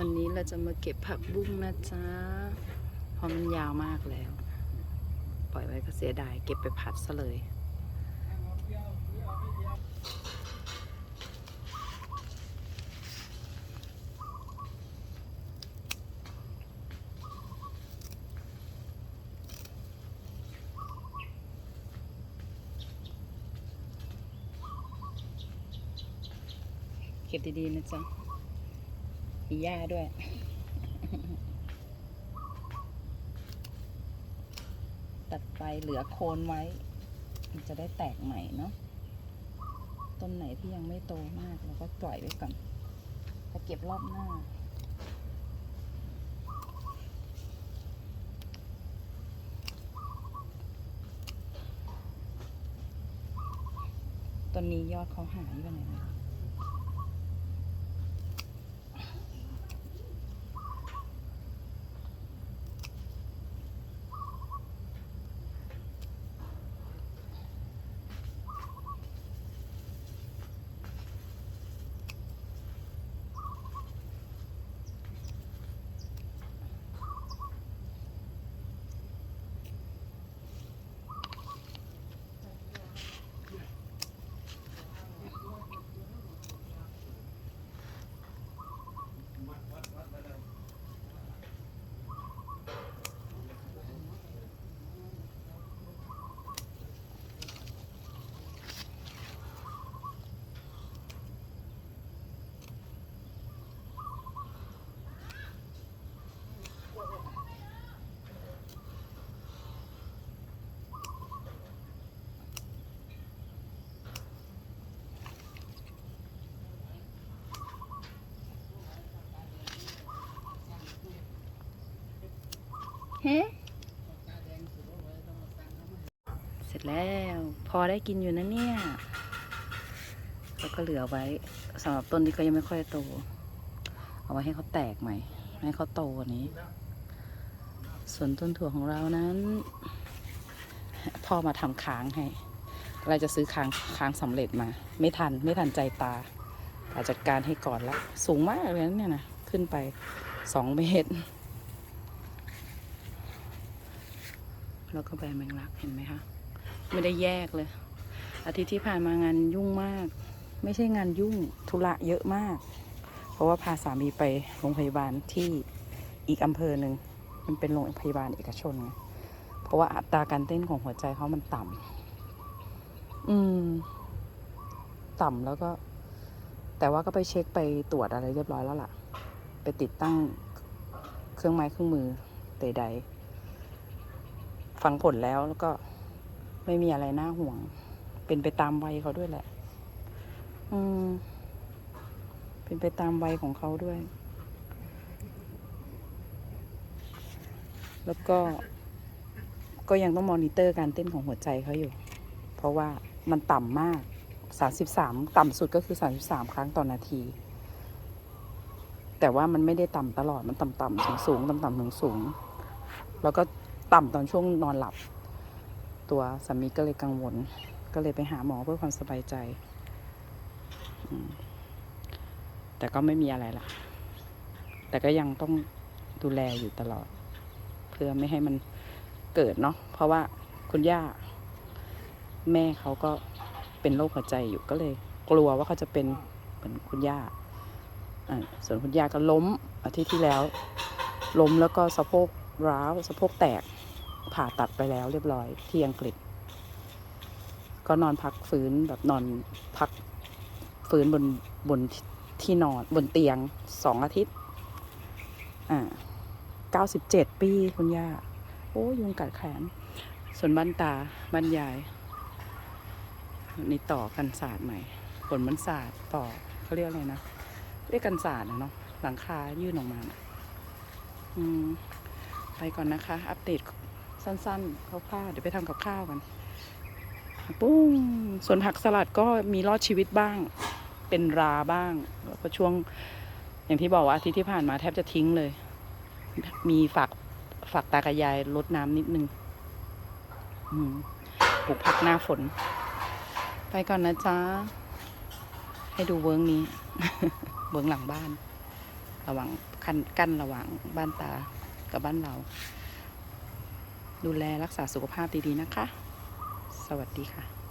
วันนี้เราจะมาเก็บผักบุ้งนะจ๊ะเพราะมันยาวมากแล้ว ปล่อยไว้ก็เสียดาย เก็บไปผัดซะเลย เก็บดีๆนะจ๊ะ มีหญ้าด้วย ตัดไปเหลือโคนไว้ มันจะได้แตกใหม่เนาะต้นไหนที่ยังไม่โตมากเราก็ปล่อยไว้ก่อนจะเก็บรอบหน้าต้นนี้ยอดเขาหายไปไหน เฮ้เสร็จแล้ว พอได้กินอยู่นะเนี่ย แล้วก็เหลือไว้สำหรับต้นที่ก็ยังไม่ค่อยโต เอาไว้ให้เขาแตกใหม่ ให้เขาโตกว่านี้ ส่วนต้นถั่วของเรานั้น พ่อมาทำค้างให้ เราจะซื้อค้างค้างสำเร็จมา ไม่ทันไม่ทันใจตาอาจัดการให้ก่อนละ สูงมากเลยนะเนี่ยนะ ขึ้นไปสองเมตร แล้วก็ใบแมงลักเห็นไหมคะไม่ได้แยกเลย อาทิตย์ที่ผ่านมางานยุ่งมาก ไม่ใช่งานยุ่งธุระเยอะมาก เพราะว่าพาสามีไปโรงพยาบาลที่อีกอำเภอหนึ่งมันเป็นโรงพยาบาลเอกชนไงเพราะว่าอัตราการเต้นของหัวใจเขามันต่ำอืม ต่ำแล้วก็ แต่ว่าก็ไปเช็คไปตรวจอะไรเรียบร้อยแล้วล่ะ ไปติดตั้งเครื่องไม้เครื่องมือใดๆ ฟังผลแล้วแล้วก็ไม่มีอะไรน่าห่วง เป็นไปตามวัยเขาด้วยแหละ อืม เป็นไปตามวัยของเขาด้วย แล้วก็ ก็ยังต้องมอนิเตอร์การเต้นของหัวใจเขาอยู่ เพราะว่ามันต่ำมาก 33 ต่ำสุดก็คือ 33 ครั้งต่อนาที แต่ว่ามันไม่ได้ต่ำตลอด มันต่ำๆสูงสูงๆต่ำๆสูงสูงๆแล้วก็ ต่ำตอนช่วงนอนหลับ ตัวสามีก็เลยกังวล ก็เลยไปหาหมอเพื่อความสบายใจ แต่ก็ไม่มีอะไรล่ะ แต่ก็ยังต้องดูแลอยู่ตลอด เพื่อไม่ให้มันเกิดเนาะเพราะว่าคุณย่า แม่เขาก็เป็นโรคหัวใจอยู่ก็เลย กลัวว่าเขาจะเป็นเหมือนคุณย่าอ่าส่วนคุณย่าก็ล้มอาทิตย์ที่แล้ว ล้มแล้วก็สะโพกร้าวสะโพกแตก ผ่าตัดไปแล้วเรียบร้อยที่อังกฤษ ก็นอนพักฟื้นแบบนอนพักฟื้นบนบนที่นอนบนเตียงสองอาทิตย์ อ่าเก้าสิบเจ็ดปีคุณย่า โอ้ยุงกัดแขน ส่วนบ้านตาบ้านยายนี่ต่อกันศาสตร์ใหม่ผลมันศาสตร์ต่อเขาเรียกอะไรนะเรียกกันศาสตร์นะเนาะหลังคายื่นออกมานะอืมไปก่อนนะคะ อัปเดต สั้นๆคร่าวๆเดี๋ยวไปทำกับข้าวกันปุ้งส่วนผักสลัดก็มีรอดชีวิตบ้าง เป็นราบ้างแล้วก็ช่วงอย่างที่บอกว่าอาทิตย์ที่ผ่านมาแทบจะทิ้งเลย มีฝากฝากตากับยายลดน้ำนิดนึงปลูกผักหน้าฝน ไปก่อนนะจ๊ะ ให้ดูเวิร์กนี้ เวิร์กหลังบ้าน ระหว่างคันกั้นระหว่างบ้านตากับบ้านเรา ดูแลรักษาสุขภาพดีๆนะคะ สวัสดีค่ะ